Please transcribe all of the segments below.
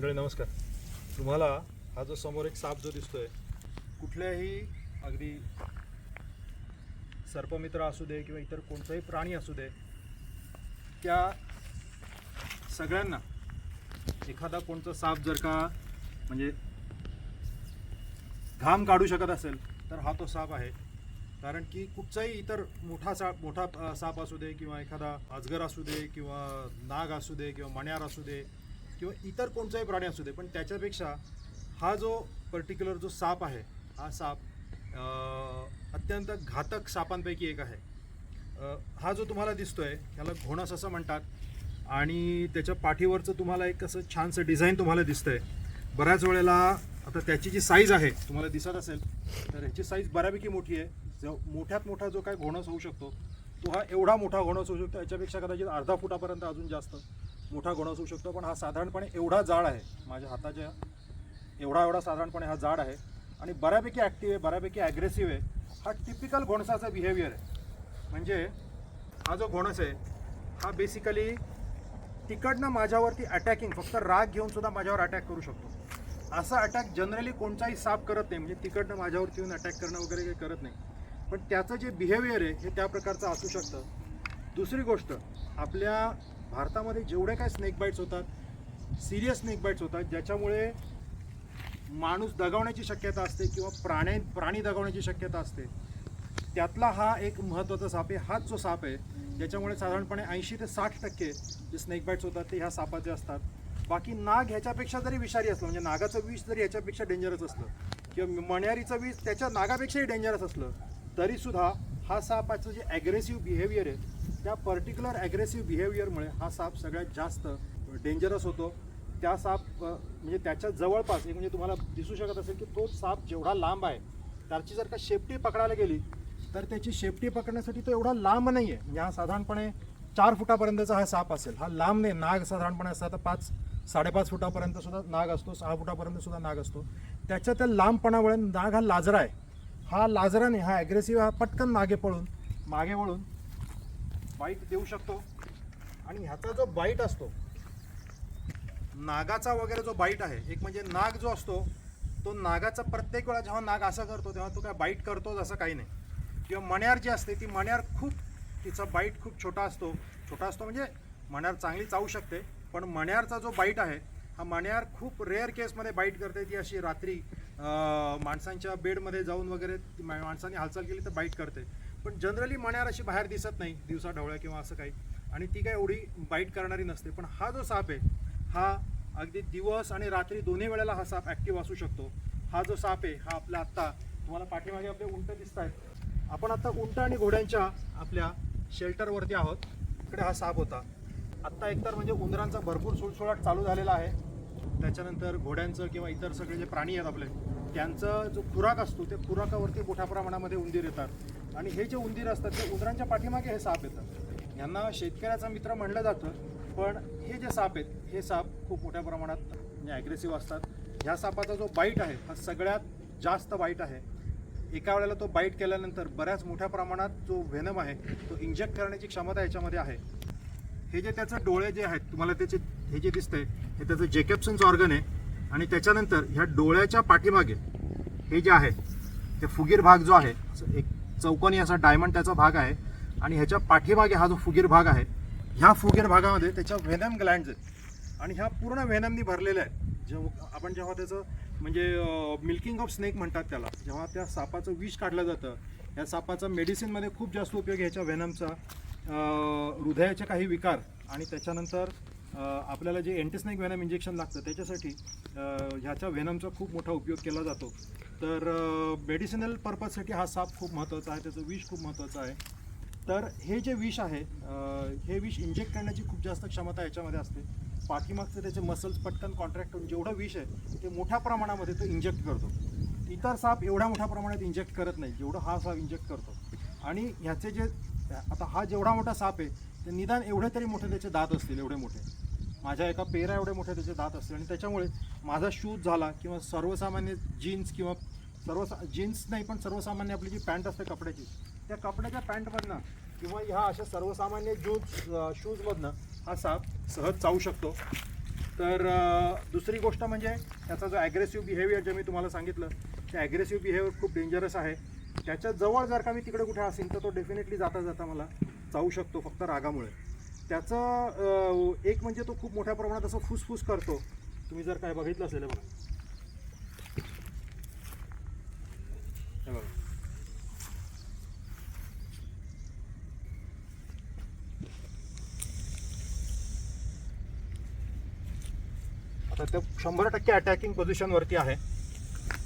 मंडळी नमस्कार. तुम्हाला हा जो समोर एक साप जो दिसतोय कुठल्याही अगदी सर्पमित्र असू दे किंवा इतर कोणताही प्राणी असू दे त्या सगळ्यांना एखादा कोणता साप जर का म्हणजे घाम काढू शकत असेल तर हा तो साप आहे. कारण की कुठचाही इतर मोठा साप मोठा साप असू दे किंवा एखादा अजगर असू दे किंवा नाग असू दे किंवा मण्यार असू दे किंवा इतर कोणताही प्राणी असू दे पण त्याच्यापेक्षा हा जो पर्टिक्युलर जो साप आहे हा साप अत्यंत घातक सापांपैकी एक आहे. हा जो तुम्हाला दिसतोय ह्याला घोणस असं म्हणतात आणि त्याच्या पाठीवरचं तुम्हाला एक असं छानसं डिझाईन तुम्हाला दिसतंय. बऱ्याच वेळेला आता त्याची जी साईज आहे तुम्हाला दिसत असेल तर ह्याची साईज बऱ्यापैकी मोठी आहे. जो मोठ्यात मोठा जो काय घोणस होऊ शकतो तो हा एवढा मोठा घोणस होऊ शकतो याच्यापेक्षा कदाचित अर्धा फुटापर्यंत अजून जास्त. मोठा घोणस असू शकतो पण हा साधारणपणे एवढा जाड आहे माझ्या हाताच्या एवढा एवढा साधारणपणे हा जाड आहे. आणि बऱ्यापैकी ॲक्टिव्ह आहे बऱ्यापैकी ॲग्रेसिव्ह आहे हा टिपिकल घोणसाचा बिहेवियर आहे. म्हणजे हा जो घोणस आहे हा बेसिकली तिकडनं माझ्यावरती अटॅकिंग फक्त राग घेऊन सुद्धा माझ्यावर अटॅक करू शकतो. असा अटॅक जनरली कोणताही साप करत नाही म्हणजे तिकडनं माझ्यावरती येऊन अटॅक करणं वगैरे काही करत नाही. पण त्याचं जे बिहेवियर आहे हे त्या प्रकारचं असू शकतं. दुसरी गोष्ट आपल्या भारतामध्ये जेवढे काय स्नेक बाईट्स होतात सिरियस स्नेक बाईट्स होतात ज्याच्यामुळे माणूस दगावण्याची शक्यता असते किंवा प्राणे प्राणी दगावण्याची शक्यता असते. त्यातला हा एक महत्त्वाचा साप आहे. हाच जो साप आहे ज्याच्यामुळे साधारणपणे ऐंशी ते साठ टक्के जे स्नेक बाईट्स होतात ते ह्या सापाचे असतात. बाकी नाग ह्याच्यापेक्षा जरी विषारी असलं म्हणजे नागाचं विष जरी ह्याच्यापेक्षा डेंजरस असलं किंवा मण्यारीचं विष त्याच्या नागापेक्षाही डेंजरस असलं तरीसुद्धा हा सापाचं जे ॲग्रेसिव्ह बिहेवियर आहे त्या पर्टिक्युलर ॲग्रेसिव्ह बिहेवियरमुळे हा साप सगळ्यात जास्त डेंजरस होतो. त्या साप म्हणजे त्याच्या जवळपास एक म्हणजे तुम्हाला दिसू शकत असेल की तो साप जेवढा लांब आहे त्याची जर का शेपटी पकडायला गेली तर त्याची शेपटी पकडण्यासाठी तो एवढा लांब नाही आहे म्हणजे हा साधारणपणे चार फुटापर्यंतचा हा साप असेल. हा लांब नाही नाग साधारणपणे असतात तर पाच साडेपाच फुटापर्यंत सुद्धा नाग असतो सहा फुटापर्यंत सुद्धा नाग असतो. त्याच्या त्या लांबपणामुळे नाग हा लाजरा आहे. हा लाजराने हा ॲग्रेसिव्ह हा पटकन मागे पळून मागे वळून बाईट देऊ शकतो. आणि ह्याचा जो बाईट असतो नागाचा वगैरे जो बाईट आहे एक म्हणजे नाग जो असतो तो नागाचा प्रत्येक वेळा जेव्हा नाग असं करतो तेव्हा तो काय बाईट करतोच असं काही नाही. किंवा मण्यार जी असते ती मण्यार खूप तिचा बाईट खूप छोटा असतो. छोटा असतो म्हणजे मण्यार चांगली चावू शकते पण मण्यारचा जो बाईट आहे हा मण्यार खूप रेअर केसमध्ये बाईट करते ती अशी रात्री माणसांच्या बेडमध्ये जाऊन वगैरे माणसांनी हालचाल केली तर बाईट करते. पण जनरली मण्यार अशी बाहेर दिसत नाही दिवसा ढवळ्या किंवा असं काही. आणि ती काय एवढी बाईट करणारी नसते. पण हा जो साप आहे हा अगदी दिवस आणि रात्री दोन्ही वेळेला हा साप ॲक्टिव्ह असू शकतो. हा जो साप आहे हा आपला आत्ता तुम्हाला पाठीमागे आपले उंट दिसत आहेत आपण आत्ता उंट आणि घोड्यांच्या आपल्या शेल्टरवरती आहोत. इकडे हा साप होता. आत्ता एकतर म्हणजे उंदरांचा भरपूर सुळसुळाट चालू झालेला आहे. त्याच्यानंतर घोड्यांचं किंवा इतर सगळे जे प्राणी आहेत आपले त्यांचा जो खुराक असतो ते खुराकावरती मोठ्या प्रमाणामध्ये उंदीर येतात. आणि हे जे उंदीर असतात ते उंदरांच्या पाठीमागे हे साप येतात. यांना शेतकऱ्याचा मित्र म्हणलं जातं पण हे जे साप आहेत हे साप खूप मोठ्या प्रमाणात म्हणजे ॲग्रेसिव्ह असतात. ह्या सापाचा जो बाईट आहे हा सगळ्यात जास्त बाईट आहे. एका वेळेला तो बाईट केल्यानंतर बऱ्याच मोठ्या प्रमाणात जो व्हेनम आहे तो इंजेक्ट करण्याची क्षमता याच्यामध्ये आहे. हे जे त्याचं डोळे जे आहेत तुम्हाला त्याचे हे जे दिसतंय हे त्याचं जेकेप्सन्स ऑर्गन आहे. आणि त्याच्यानंतर ह्या डोळ्याच्या पाठीमागे हे जे आहे ते फुगीर भाग जो आहे एक चौकोनी असा डायमंड त्याचा भाग आहे. आणि ह्याच्या पाठीमागे हा जो फुगीर भाग आहे ह्या फुगीर भागामध्ये त्याच्या व्हेनम ग्लँड्स आहेत. आणि ह्या पूर्ण व्हेनमनी भरलेल्या आहेत. जेव्हा आपण जेव्हा त्याचं म्हणजे मिल्किंग ऑफ स्नेक म्हणतात त्याला जेव्हा त्या सापाचं विष काढलं जातं या सापाचा मेडिसिनमध्ये खूप जास्त उपयोग ह्याच्या व्हेनमचा हृदयाचे काही विकार आणि त्याच्यानंतर आपल्याला जे अँटीस्नेक व्हेनम इंजेक्शन लागतं त्याच्यासाठी ह्याच्या व्हेनमचा खूप मोठा उपयोग केला जातो. तर मेडिसिनल पर्पजसाठी हा साप खूप महत्त्वाचा आहे त्याचं विष खूप महत्त्वाचं आहे. तर हे जे विष आहे हे विष इंजेक्ट करण्याची खूप जास्त क्षमता याच्यामध्ये असते. पाठीमागचे त्याचे मसल्स पटकन कॉन्ट्रॅक्ट करून जेवढं विष आहे ते मोठ्या प्रमाणामध्ये तो इंजेक्ट करतो. इतर साप एवढ्या मोठ्या प्रमाणात इंजेक्ट करत नाही जेवढं हा साप इंजेक्ट करतो. आणि ह्याचे जे आता हा जेवढा मोठा साप आहे ते निदान एवढे तरी मोठे त्याचे दात असतील एवढे मोठे. माझ्या एका पेरा एवढे मोठे त्याचे दात असतील. आणि त्याच्यामुळे माझा शूज झाला किंवा सर्वसामान्य जीन्स किंवा सर्वसा जीन्स नाही पण सर्वसामान्य आपली जी पॅन्ट असते कपड्याची त्या कपड्याच्या पॅन्टमधनं किंवा ह्या अशा सर्वसामान्य जूज शूजमधनं हा साप सहज चावू शकतो. तर दुसरी गोष्ट म्हणजे त्याचा जो ॲग्रेसिव्ह बिहेवियर जे मी तुम्हाला सांगितलं ते ॲग्रेसिव्ह बिहेवियर खूप डेंजरस आहे. त्याच्याजवळ जर का मी तिकडे कुठे असेल तर तो डेफिनेटली जाता जाता मला जाऊ शकतो फक्त रागामुळे. त्याचं एक म्हणजे तो खूप मोठ्या प्रमाणात असं फुसफुस करतो. तुम्ही जर काय बघितलं असेल बघा. हे बघा. आता ते शंभर टक्के अटॅकिंग पोझिशनवरती आहे.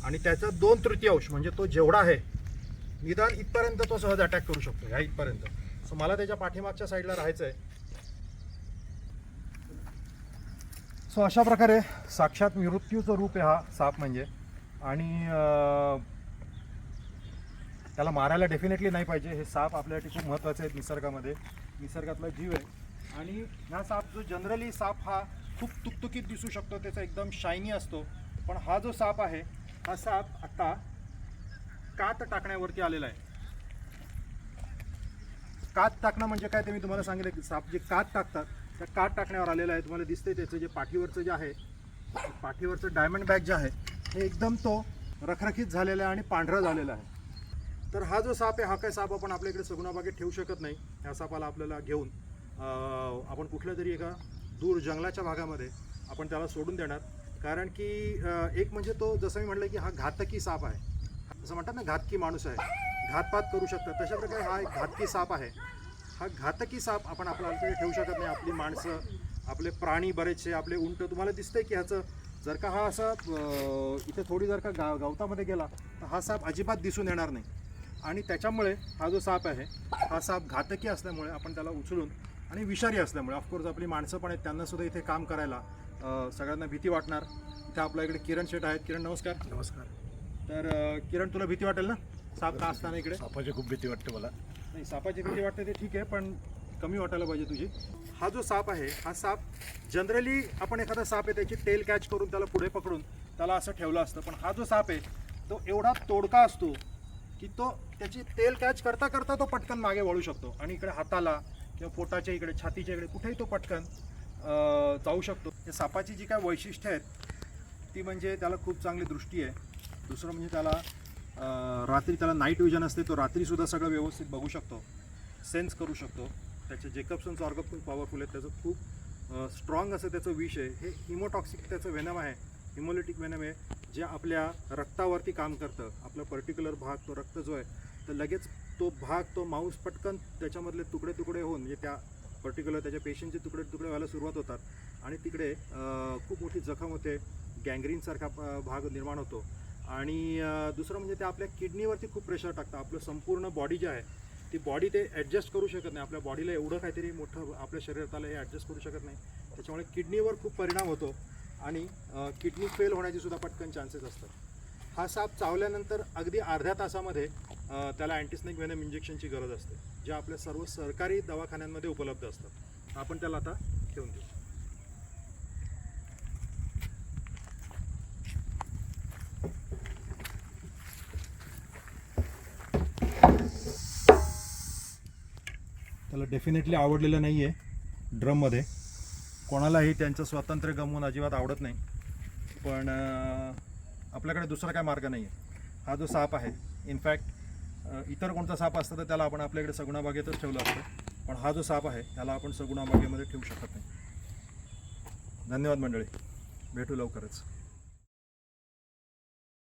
आणि त्याचा दोन तृतीयांश म्हणजे तो जेवढा आहे निदान इथपर्यंत तो सहज अटॅक करू शकतो ह्या इथपर्यंत. सो मला त्याच्या पाठीमागच्या साईडला राहायचं आहे सो अशा प्रकारे साक्षात मृत्यूचं रूप आहे हा साप म्हणजे. आणि त्याला मारायला डेफिनेटली नाही पाहिजे. हे साप आपल्यासाठी खूप महत्त्वाचे आहेत निसर्गामध्ये. निसर्गातला जीव आहे. आणि हा साप जो जनरली साप हा खूप तुकतुकीत दिसू शकतो त्याचा एकदम शायनी असतो. पण हा जो साप आहे हा साप आता कात टाकण्यावरती आलेला आहे. कात टाकणं म्हणजे काय ते मी तुम्हाला सांगितलं की साप जे कात टाकतात त्या कात टाकण्यावर आलेलं आहे. तुम्हाला दिसते त्याचं जे पाठीवरचं जे आहे पाठीवरचं डायमंड बॅग जे आहे हे एकदम तो रखरखीत झालेला आहे आणि पांढरा झालेला आहे. तर हा जो साप आहे हा काय साप आपण आपल्या इकडे सगुणाबागेत ठेवू शकत नाही. ह्या सापाला आपल्याला घेऊन आपण कुठल्या तरी एका दूर जंगलाच्या भागामध्ये आपण त्याला सोडून देणार. कारण की एक म्हणजे तो जसं मी म्हटलं की हा घातकी साप आहे. असं म्हणतात ना घातकी माणूस आहे. घातपात करू शकतात. तशा प्रकारे हा एक घातकी साप आहे. हा घातकी साप आपण आपल्या आपल्याकडे ठेवू शकत नाही. आपली माणसं आपले प्राणी बरेचसे आपले उंट. तुम्हाला दिसतंय की ह्याचं जर का हा असा इथे थोडी जर का गाव गवतामध्ये गेला तर हा साप अजिबात दिसून येणार नाही. आणि त्याच्यामुळे हा जो साप आहे हा साप घातकी असल्यामुळे आपण त्याला उचलून आणि विषारी असल्यामुळे ऑफकोर्स आपली माणसं पण आहेत त्यांना सुद्धा इथे काम करायला सगळ्यांना भीती वाटणार. इथे आपल्या इकडे किरण शेठ आहेत. किरण नमस्कार. नमस्कार. तर अं, किरण तुला भीती वाटेल ना? साप का असताना इकडे? सापाची खूप भीती वाटते मला. नाही सापाची भीती वाटते ते ठीक आहे पण कमी वाटायला पाहिजे तुझी. हा जो साप आहे हा साप जनरली आपण एखादा साप आहे त्याची टेल कॅच करून त्याला पुढे पकडून त्याला असं ठेवलं असतं. पण हा जो साप आहे तो एवढा तोडका असतो की तो त्याची तेल कॅच करता करता तो पटकन मागे वळू शकतो. आणि इकडे हाताला किंवा पोटाच्या इकडे छातीच्या इकडे कुठेही तो पटकन अं, जाऊ शकतो. या सापाची जी काय वैशिष्ट्य आहेत ती म्हणजे त्याला खूप चांगली दृष्टी आहे. दुसरं म्हणजे त्याला रात्री त्याला नाईट विजन असते तो रात्रीसुद्धा सगळं व्यवस्थित बघू शकतो सेन्स करू शकतो. त्याचे जेकब्सन ऑर्ग खूप पॉवरफुल आहे त्याचं खूप स्ट्रॉंग असं त्याचं विष आहे. हे हिमोटॉक्सिक त्याचं वेनम आहे. हिमोलिटिक वेनम आहे जे आपल्या रक्तावरती काम करतं. आपला पर्टिक्युलर भाग तो रक्त जो आहे तर लगेच तो भाग तो मांस पटकन त्याच्यामधले तुकडे तुकडे होऊन म्हणजे त्या पर्टिक्युलर त्याच्या पेशंटचे तुकडे तुकडे व्हायला सुरुवात होतात. आणि तिकडे खूप मोठी जखम होते. गँग्रीनसारखा भाग निर्माण होतो. आणि दुसरं म्हणजे ते आपल्या किडनीवरती खूप प्रेशर टाकतं. आपलं संपूर्ण बॉडी जे आहे ती बॉडी ते ॲडजस्ट करू शकत नाही. आपल्या बॉडीला एवढं काहीतरी मोठं आपल्या शरीराला हे ॲडजस्ट करू शकत नाही. त्याच्यामुळे किडनीवर खूप परिणाम होतो आणि किडनी फेल होण्याचे सुद्धा पटकन चान्सेस असतात. हा साप चावल्यानंतर अगदी अर्ध्या तासामध्ये त्याला अँटीस्नेक वेनम इंजेक्शनची गरज असते जे आपल्या सर्व सरकारी दवाखान्यांमध्ये उपलब्ध असतात आपण त्याला आता ठेवून देऊ त्याला डेफिनेटली आवडलेलं नाही आहे ड्रममध्ये. कोणालाही त्यांचं स्वातंत्र्य गमवून अजिबात आवडत नाही. पण आपल्याकडे दुसरा काय मार्ग नाही आहे हा जो साप आहे इनफॅक्ट इतर कोणता साप असतं तर त्याला आपण आपल्याकडे सगुणाबागेतच ठेवलं असतं. पण हा जो साप आहे त्याला आपण सगुणाबागेमध्ये ठेवू शकत नाही. धन्यवाद मंडळी. भेटू लवकरच.